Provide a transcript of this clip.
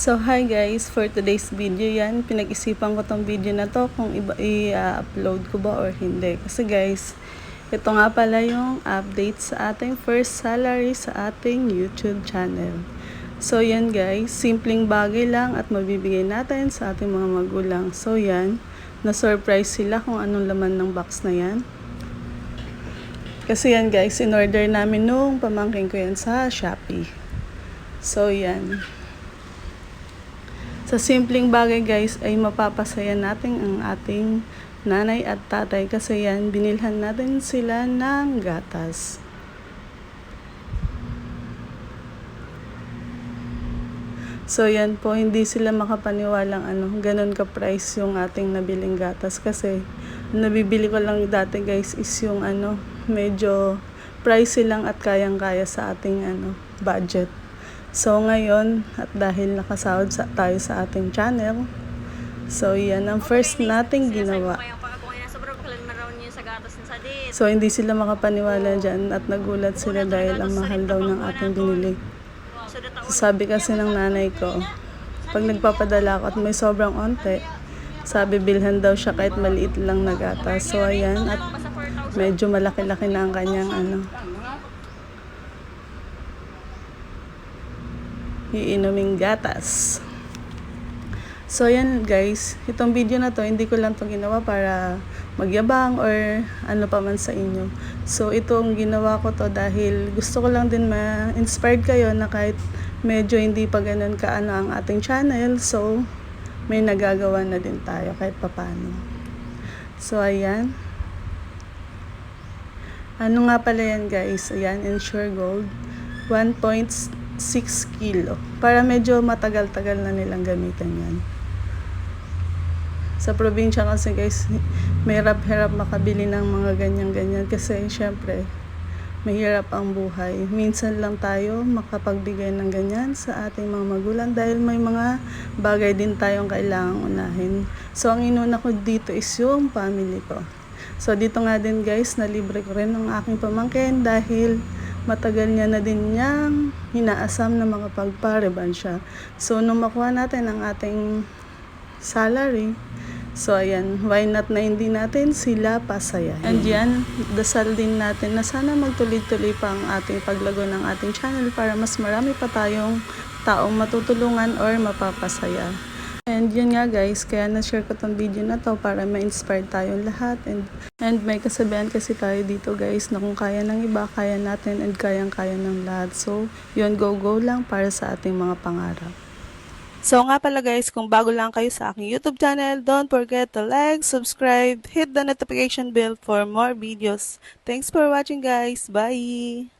So hi guys, for today's video yan, pinag-isipan ko tong video na to kung i-upload ko ba or hindi. Kasi guys, ito nga pala yung update sa ating first salary sa ating YouTube channel. So yan guys, simpleng bagay lang at mabibigay natin sa ating mga magulang. So yan, na-surprise sila kung anong laman ng box na yan. Kasi yan guys, in-order namin nung pamangking ko yan sa Shopee. So yan. Sa simpleng bagay guys ay mapapasaya natin ang ating nanay at tatay kasi yan binilhan natin sila ng gatas. So yan po, hindi sila makapaniwalang ano, ganun ka price yung ating nabiling gatas kasi nabibili ko lang dati guys is yung ano, medyo pricey lang at kayang-kaya sa ating ano, budget. So ngayon, at dahil nakasahod sa, tayo sa ating channel, so yan ang first nating ginawa. So hindi sila makapaniwala dyan at nagulat sila dahil ang mahal daw ng ating binili. So, sabi kasi ng nanay ko, pag nagpapadala ako at may sobrang onte, sabi bilhan daw siya kahit maliit lang na gatas. So ayan, at medyo malaki-laki na ang kanyang ano, iinuming gatas. So yan guys, itong video na to, hindi ko lang to ginawa para magyabang or ano pa man sa inyo. So itong ginawa ko to dahil gusto ko lang din ma-inspired kayo na kahit medyo hindi pa ganun kaano ang ating channel. So may nagagawa na din tayo kahit papano. So ayan. Ano nga pala yan guys? Ayan, Ensure Gold. 1.6 kilo. Para medyo matagal-tagal na nilang gamitan yan. Sa probinsya kasi guys, may hirap-hirap makabili ng mga ganyan-ganyan kasi syempre, mahirap ang buhay. Minsan lang tayo makapagbigay ng ganyan sa ating mga magulang dahil may mga bagay din tayong kailangang unahin. So, ang inuna ko dito is yung family ko. So, dito nga din guys, nalibre ko rin ng aking pamangkin dahil matagal niya na din niyang hinaasam na makapagpareban siya. So, nung makuha natin ang ating salary, so ayan, why not na hindi natin sila pasayahin. And yan, dasal din natin na sana magtuloy-tuloy pa ang ating paglago ng ating channel para mas marami pa tayong taong matutulungan or mapapasaya. And yun nga guys, kaya na-share ko tong video na to para ma-inspire tayong lahat. And, and may kasabihan kasi tayo dito guys na kung kaya ng iba, kaya natin and kayang-kaya ng lahat. So, yun, go-go lang para sa ating mga pangarap. So nga pala guys, kung bago lang kayo sa aking YouTube channel, don't forget to like, subscribe, hit the notification bell for more videos. Thanks for watching guys. Bye!